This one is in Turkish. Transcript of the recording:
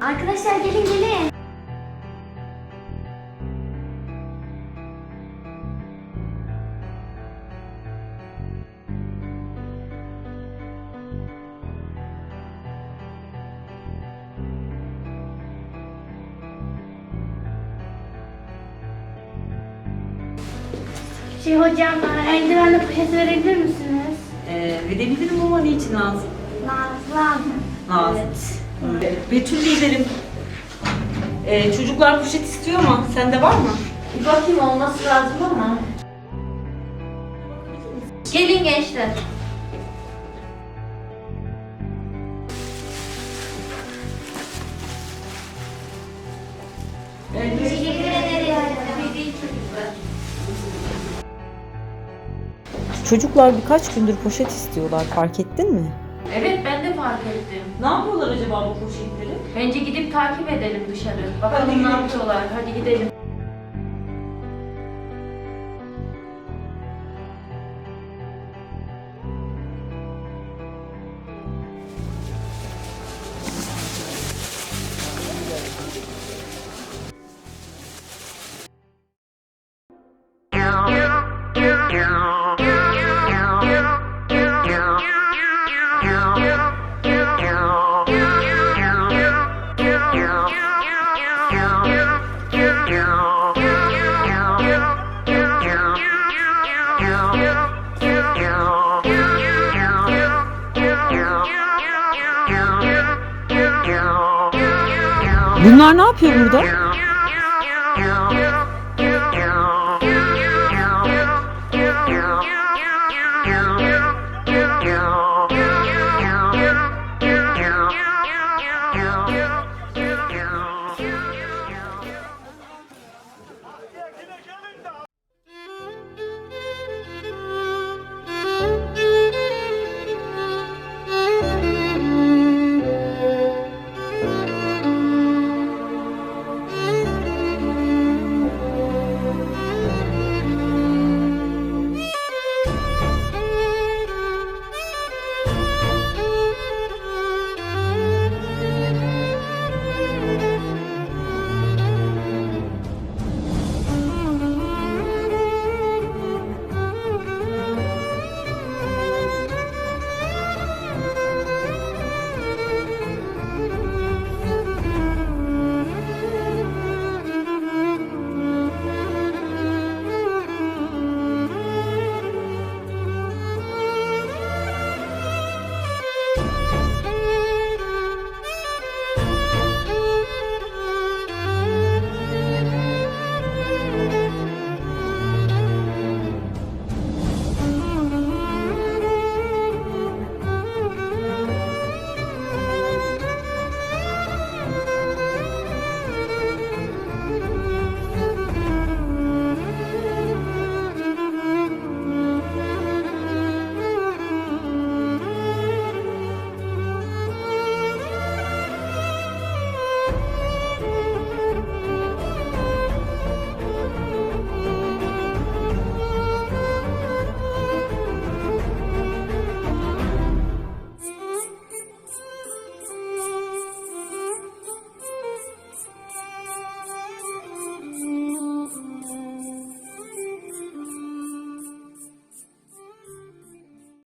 Arkadaşlar gelin gelin. Şey hocam, eldivenle poşet verebilir misiniz? Ee, verebilirim ama niçin lazım? Lazım. Lazım. Evet. Betül liderim. Ee, çocuklar poşet istiyor ama sende var mı? Bir bakayım olması lazım ama. Gelin gençler. Teşekkür ederim. Değil çocuklar. Çocuklar birkaç gündür poşet istiyorlar fark ettin mi? Evet ben de fark ettim. Ne yapıyorlar acaba bu poşetleri? Bence gidip takip edelim dışarı. Bakalım ne gidelim. yapıyorlar. Hadi gidelim. Bunlar ne yapıyor burada?